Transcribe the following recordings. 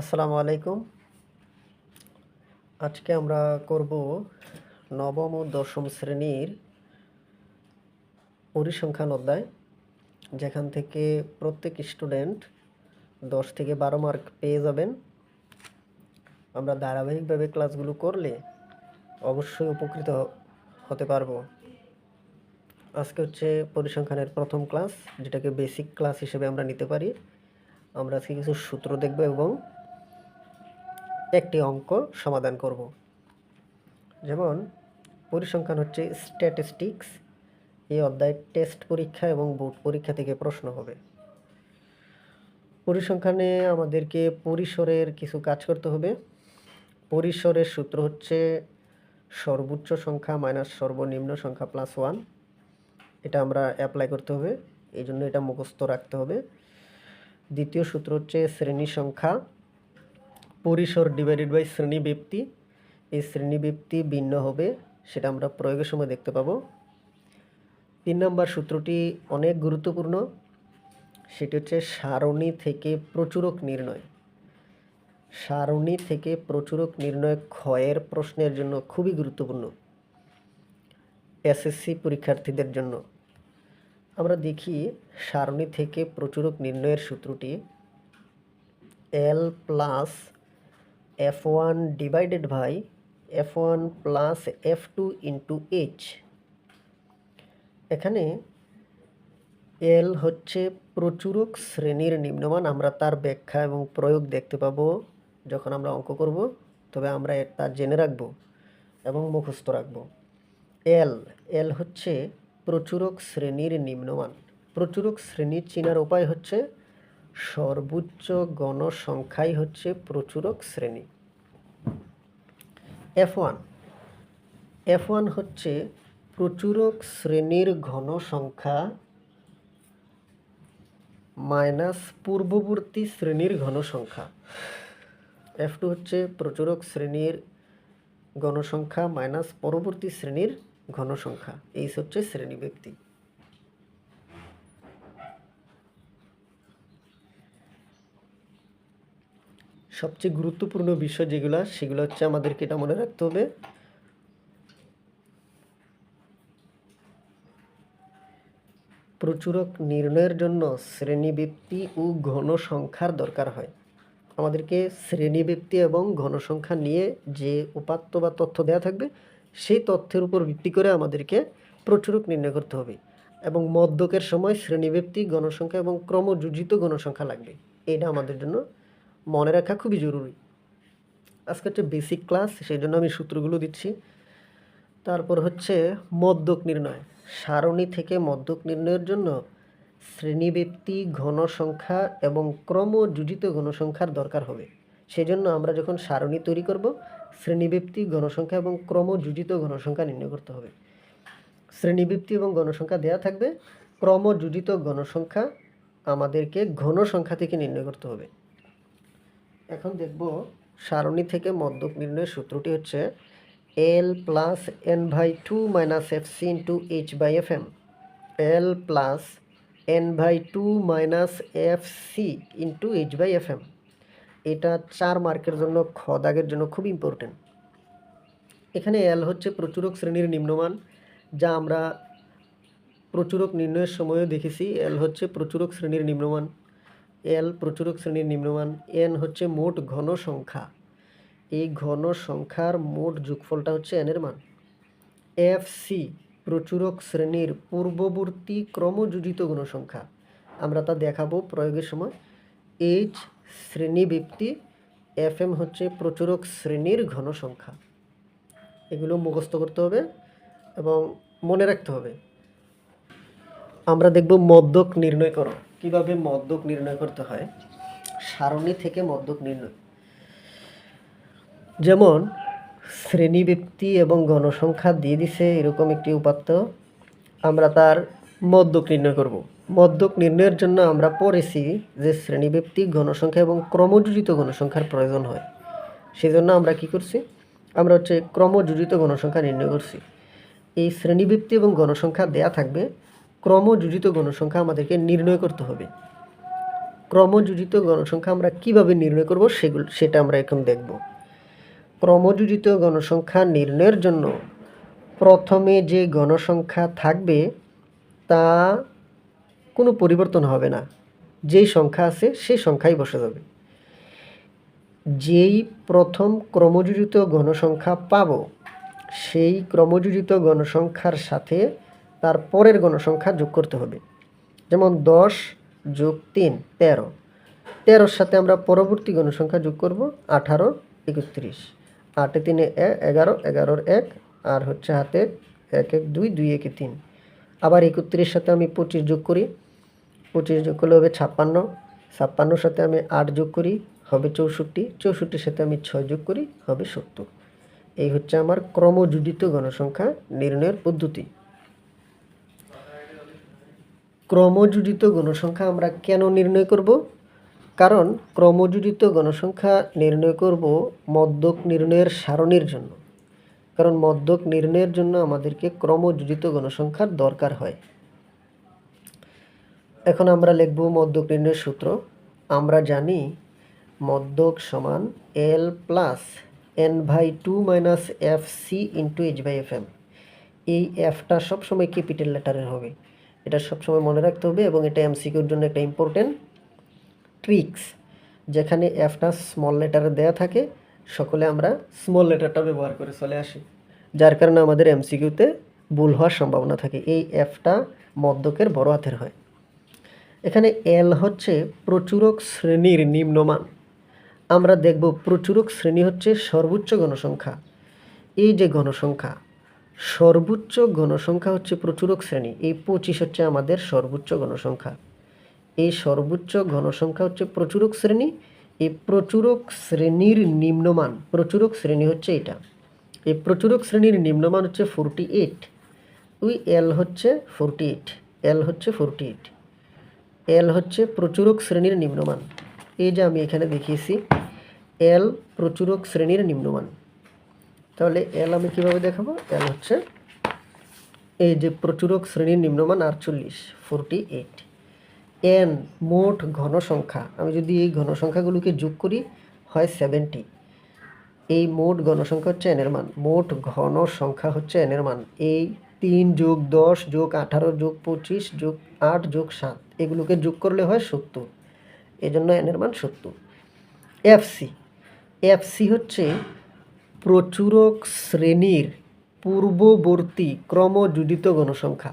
আসসালামু আলাইকুম। আজকে আমরা করব নবম ও দশম শ্রেণির পরিসংখ্যান অধ্যায়, যেখান থেকে প্রত্যেক স্টুডেন্ট দশ থেকে বারো মার্ক পেয়ে যাবেন। আমরা ধারাবাহিকভাবে ক্লাসগুলো করলে অবশ্যই উপকৃত হতে পারব। আজকে হচ্ছে পরিসংখ্যানের প্রথম ক্লাস, যেটাকে বেসিক ক্লাস হিসেবে আমরা নিতে পারি। আমরা আজকে কিছু সূত্র দেখব এবং একটি অঙ্ক সমাধান করব। যেমন, পরিসংখ্যান হচ্ছে স্ট্যাটিস্টিক্স এই অধ্যায় টেস্ট পরীক্ষা এবং বোর্ড পরীক্ষা থেকে প্রশ্ন হবে। পরিসংখ্যানে আমাদেরকে পরিসরের কিছু কাজ করতে হবে। পরিসরের সূত্র হচ্ছে সর্বোচ্চ সংখ্যা মাইনাস সর্বনিম্ন সংখ্যা প্লাস ওয়ান এটা আমরা অ্যাপ্লাই করতে হবে, এই জন্য এটা মুখস্থ রাখতে হবে। দ্বিতীয় সূত্র হচ্ছে শ্রেণি সংখ্যা। পরিসর ডিভাইডেড বাই শ্রেণি ব্যক্তি এই শ্রেণি ব্যক্তি ভিন্ন হবে, সেটা আমরা প্রয়োগের সময় দেখতে পাবো। তিন নম্বর সূত্রটি অনেক গুরুত্বপূর্ণ। সেটি হচ্ছে সারণী থেকে প্রচুরক নির্ণয়। সারণী থেকে প্রচুরক নির্ণয় ক্ষয়ের প্রশ্নের জন্য খুবই গুরুত্বপূর্ণ। এসএসসি পরীক্ষার্থীদের জন্য। আমরা দেখি সারণী থেকে প্রচুরক নির্ণয়ের সূত্রটি L plus F one divided by F one plus F two into H এখানে এল হচ্ছে প্রচুরক শ্রেণির নিম্নমান। আমরা তার ব্যাখ্যা এবং প্রয়োগ দেখতে পাবো যখন আমরা অঙ্ক করব। তবে আমরা তা জেনে রাখব এবং মুখস্থ রাখব। এল এল হচ্ছে প্রচুরক শ্রেণির নিম্নমান। প্রচুরক শ্রেণি চিনার উপায় হচ্ছে সর্বোচ্চ গণসংখ্যাই হচ্ছে প্রচুরক শ্রেণি। এফ ওয়ান এফ ওয়ান হচ্ছে প্রচুরক শ্রেণির ঘন সংখ্যা মাইনাস পূর্ববর্তী শ্রেণির ঘন সংখ্যা এফ টু হচ্ছে প্রচুরক শ্রেণির গণসংখ্যা মাইনাস পরবর্তী শ্রেণির ঘনসংখ্যা। এই হচ্ছে শ্রেণি ব্যক্তি সবচেয়ে গুরুত্বপূর্ণ বিষয় যেগুলো, সেগুলো হচ্ছে আমাদেরকে এটা মনে রাখতে হবে। প্রচুরক নির্ণয়ের জন্য শ্রেণীব্যক্তি ও ঘনসংখ্যার দরকার হয়। আমাদেরকে শ্রেণীব্যক্তি এবং ঘনসংখ্যা নিয়ে যে উপাত্ত বা তথ্য দেওয়া থাকবে, সেই তথ্যের উপর ভিত্তি করে আমাদেরকে প্রচুরক নির্ণয় করতে হবে এবং মদ্যকের সময় শ্রেণীব্যক্তি গণসংখ্যা এবং ক্রমযোজিত গণসংখ্যা লাগবে। এটা আমাদের জন্য মনে রাখা খুবই জরুরি। আজকে হচ্ছে বেসিক ক্লাস সেই জন্য আমি সূত্রগুলো দিচ্ছি। তারপর হচ্ছে মদ্যক নির্ণয়। সারণী থেকে মদ্যক নির্ণয়ের জন্য শ্রেণীব্যক্তি ঘনসংখ্যা এবং ক্রমযোজিত ঘনসংখ্যার দরকার হবে। সেই জন্য আমরা যখন সারণী তৈরি করব শ্রেণীব্যক্তি ঘনসংখ্যা এবং ক্রমযোজিত ঘনসংখ্যা নির্ণয় করতে হবে। শ্রেণীব্যক্তি এবং গণসংখ্যা দেওয়া থাকবে। ক্রমযোজিত গণসংখ্যা আমাদেরকে ঘনসংখ্যা থেকে নির্ণয় করতে হবে। এখন দেখব সারণী থেকে মদ্যক নির্ণয়ের সূত্রটি হচ্ছে L plus N by two minus F C into H by F M L plus N by two minus F C into H by F M এটা চার মার্কের জন্য, খ দাগের জন্য খুব ইম্পর্টেন্ট এখানে এল হচ্ছে প্রচুরক শ্রেণির নিম্নমান, যা আমরা প্রচুরক নির্ণয়ের সময়ও দেখেছি। এল হচ্ছে প্রচুরক শ্রেণির নিম্নমান। এল প্রচুরক শ্রেণির নিম্নমান, এন হচ্ছে মোট ঘন সংখ্যা এই ঘন সংখ্যার মোট যোগফলটা হচ্ছে এনের মান। এফ সি, প্রচুরক শ্রেণির পূর্ববর্তী ক্রমযোজিত গণসংখ্যা আমরা তা দেখাবো প্রয়োগের সময়। এইচ শ্রেণি ব্যক্তি এফ এম হচ্ছে প্রচুরক শ্রেণির ঘনসংখ্যা। এগুলো মুখস্থ করতে হবে এবং মনে রাখতে হবে। আমরা দেখব মদ্যক নির্ণয় করো কীভাবে মদ্যক নির্ণয় করতে হয়? সারণী থেকে মদ্যক নির্ণয়। যেমন, শ্রেণি ব্যক্তি এবং গণসংখ্যা দিয়ে দিছে এরকম একটি উপাত্ত, আমরা তার মদ্যক নির্ণয় করব। মদ্যক নির্ণয়ের জন্য আমরা পড়েছি যে শ্রেণি ব্যক্তি, গণসংখ্যা এবং ক্রমযোজিত গণসংখ্যার প্রয়োজন হয়। সেজন্য আমরা কি করছি? আমরা হচ্ছে ক্রমযোজিত গণসংখ্যা নির্ণয় করছি। এই শ্রেণীব্যক্তি এবং গণসংখ্যা দেয়া থাকবে ক্রমযোজিত গণসংখ্যা আমাদেরকে নির্ণয় করতে হবে। ক্রমযোজিত গণসংখ্যা আমরা কীভাবে নির্ণয় করব সেগুলো, সেটা আমরা এখন দেখব। ক্রমযোজিত গণসংখ্যা নির্ণয়ের জন্য প্রথমে যে গণসংখ্যা থাকবে, তা কোনো পরিবর্তন হবে না। যেই সংখ্যা আছে, সেই সংখ্যাই বসে যাবে। যেই প্রথম ক্রমযোজিত গণসংখ্যা পাব, সেই ক্রমযোজিত গণসংখ্যার সাথে তার পরের গণসংখ্যা যোগ করতে হবে। যেমন দশ যোগ তিন, তেরো। তেরোর সাথে আমরা পরবর্তী গণসংখ্যা যোগ করব আঠারো, একত্রিশ। আটে তিনে এগারো, এগারোর এক, আর হচ্ছে হাতে এক এক, দুই দুই, একে তিন। আবার একত্রিশ সাথে আমি পঁচিশ যোগ করি। পঁচিশ যোগ করলে হবে ছাপ্পান্ন। ছাপ্পান্নর সাথে আমি আট যোগ করি, হবে চৌষট্টি। চৌষট্টির সাথে আমি ছয় যোগ করি, হবে সত্তর। এই হচ্ছে আমার ক্রমযোজিত গণসংখ্যা নির্ণয়ের পদ্ধতি। ক্রমযোজিত গণসংখ্যা আমরা কেন নির্ণয় করব? কারণ ক্রমযোজিত গণসংখ্যা নির্ণয় করব মদ্যক নির্ণয়ের সারণীর জন্য। কারণ মদ্যক নির্ণয়ের জন্য আমাদেরকে ক্রমযোজিত গণসংখ্যার দরকার হয়। এখন আমরা লিখব মদ্যক নির্ণয়ের সূত্র। আমরা জানি মদ্যক সমান L plus N by two minus F C into H by F M এই এফটা সবসময় ক্যাপিটাল লেটারের হবে। এটা সবসময় মনে রাখতে হবে এবং এটা এমসিকিউর জন্য একটা ইম্পর্টেন্ট ট্রিক্স যেখানে এফটা স্মল লেটারে দেয়া থাকে, সকলে আমরা স্মল লেটারটা ব্যবহার করে চলে আসি, যার কারণে আমাদের এমসিকিউতে ভুল হওয়ার সম্ভাবনা থাকে। এই এফটা মদ্যকের বড় হাতের হয়। এখানে এল হচ্ছে প্রচুরক শ্রেণির নিম্নমান। আমরা দেখব প্রচুরক শ্রেণি হচ্ছে সর্বোচ্চ গণসংখ্যা এই যে গণসংখ্যা সর্বোচ্চ গণসংখ্যা হচ্ছে প্রচুরক শ্রেণি। এই পঁচিশ হচ্ছে আমাদের সর্বোচ্চ গণসংখ্যা। এই সর্বোচ্চ ঘনসংখ্যা হচ্ছে প্রচুরক শ্রেণি। এই প্রচুরক শ্রেণির নিম্নমান, প্রচুরক শ্রেণি হচ্ছে এটা। এই প্রচুরক শ্রেণির নিম্নমান হচ্ছে ফোরটি এইট ওই এল হচ্ছে ফোরটি এইট এল হচ্ছে ফোরটি এইট এল হচ্ছে প্রচুরক শ্রেণির নিম্নমান। এই যে আমি এখানে দেখিয়েছি এল প্রচুরক শ্রেণির নিম্নমান। তাহলে এল আমি কীভাবে দেখাবো? এল হচ্ছে এই যে প্রচুরক শ্রেণির নিম্নমান আটচল্লিশ ফোরটি এইট এন মোট ঘনসংখ্যা, আমি যদি এই ঘনসংখ্যাগুলোকে যোগ করি, হয় সেভেন্টি এই মোট ঘনসংখ্যা হচ্ছে এনের মান, মোট ঘন সংখ্যা হচ্ছে এনের মান। এই তিন যোগ দশ যোগ আঠারো যোগ পঁচিশ যোগ আট যোগ সাত, এগুলোকে যোগ করলে হয় সত্তর। এই জন্য এনের মান সত্তর। এফসি এফসি হচ্ছে প্রচুরক শ্রেণির পূর্ববর্তী ক্রমযোজিত গণসংখ্যা।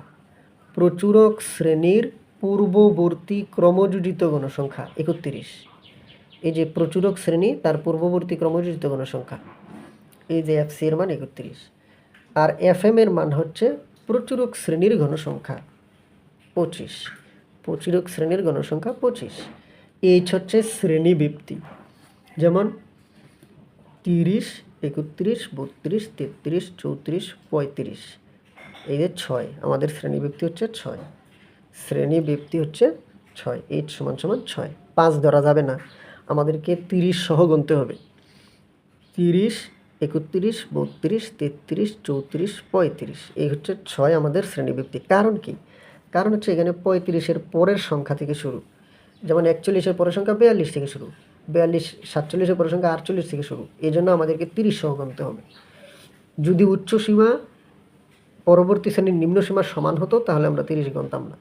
প্রচুরক শ্রেণির পূর্ববর্তী ক্রমযোজিত গণসংখ্যা, একত্রিশ। এই যে প্রচুরক শ্রেণি তার পূর্ববর্তী ক্রমযোজিত গণসংখ্যা। এই যে এফ সি এর মান, একত্রিশ। আর এফ এম এর মান হচ্ছে প্রচুরক শ্রেণির ঘনসংখ্যা পঁচিশ। প্রচুরক শ্রেণির গণসংখ্যা, পঁচিশ। এইচ হচ্ছে শ্রেণি ব্যক্তি যেমন তিরিশ একত্রিশ, বত্রিশ, তেত্রিশ, চৌত্রিশ, পঁয়ত্রিশ। এই যে ছয়, আমাদের শ্রেণি ব্যক্তি হচ্ছে ছয়। শ্রেণি ব্যক্তি হচ্ছে ছয়, এইট সমান সমান ছয়। পাঁচ ধরা যাবে না। আমাদেরকে তিরিশ সহ গুনতে হবে। তিরিশ, একত্রিশ, বত্রিশ, তেত্রিশ, চৌত্রিশ, পঁয়ত্রিশ। এই হচ্ছে ছয় আমাদের শ্রেণীবৃত্তি কারণ কি? কারণ হচ্ছে এখানে পঁয়ত্রিশের পরের সংখ্যা থেকে শুরু। যেমন একচল্লিশের পরের সংখ্যা বিয়াল্লিশ থেকে শুরু। বিয়াল্লিশ, সাতচল্লিশের পরের আটচল্লিশ থেকে শুরু। এই জন্য আমাদেরকে তিরিশ সহ গুনতে হবে। যদি উচ্চ সীমা পরবর্তী শ্রেণির নিম্ন সীমার সমান হতো, তাহলে আমরা তিরিশ গণতাম না।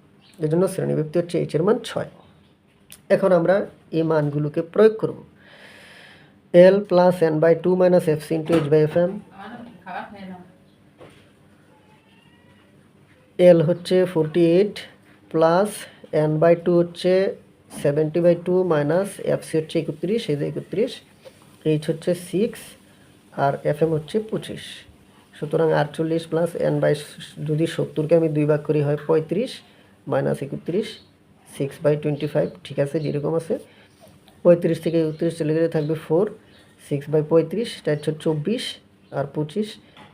এই জন্য শ্রেণীবৃত্তি হচ্ছে এইচ এর মান ছয়। এখন আমরা এই মানগুলোকে প্রয়োগ করব। L plus N by two minus F C into H by F M L হচ্ছে forty eight plus N by two হচ্ছে seventy by two minus F C হচ্ছে একত্রিশ, এই যে একত্রিশ এইচ হচ্ছে সিক্স আর এফ এম হচ্ছে পঁচিশ। সুতরাং আটচল্লিশ প্লাস এন বাই যদি সত্তরকে আমি দুই ভাগ করি হয় পঁয়ত্রিশ মাইনাস একত্রিশ সিক্স বাই টোয়েন্টি ফাইভ ঠিক আছে, যেরকম আছে। পঁয়ত্রিশ থেকে একত্রিশ চলে গেলে থাকবে ফোর সিক্স বাই পঁয়ত্রিশ হচ্ছে চব্বিশ আর পঁচিশ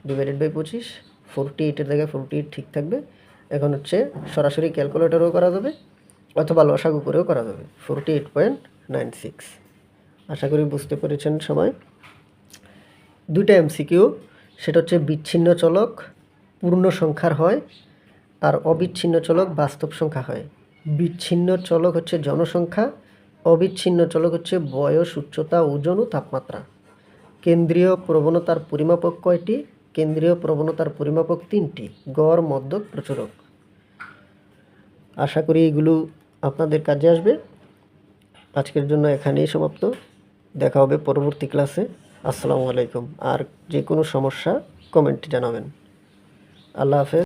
ডিভাইডেড বাই পঁচিশ ফোরটি এইটের জায়গায় ফোরটি এইট ঠিক থাকবে। এখন হচ্ছে সরাসরি ক্যালকুলেটরও করা যাবে। অথবা লসাগু করেও করা যাবে। Forty eight point nine six আশা করি বুঝতে পেরেছেন সবাই। দুইটা এমসিকিউ সেটা হচ্ছে বিচ্ছিন্ন চলক, পূর্ণ সংখ্যার হয়, আর অবিচ্ছিন্ন চলক বাস্তব সংখ্যা হয়। বিচ্ছিন্ন চলক হচ্ছে জনসংখ্যা, অবিচ্ছিন্ন চলক হচ্ছে বয়স, উচ্চতা, ওজন ও তাপমাত্রা। কেন্দ্রীয় প্রবণতার পরিমাপক কয়টি? কেন্দ্রীয় প্রবণতার পরিমাপক তিনটি। গড়, মধ্যক, প্রচুরক। আশা করি এগুলো আপনাদের কাজে আসবে। আজকের জন্য এখানেই সমাপ্ত। দেখা হবে পরবর্তী ক্লাসে। আসসালামু আলাইকুম। আর যে কোনো সমস্যা কমেন্টে জানাবেন। আল্লাহ হাফেজ।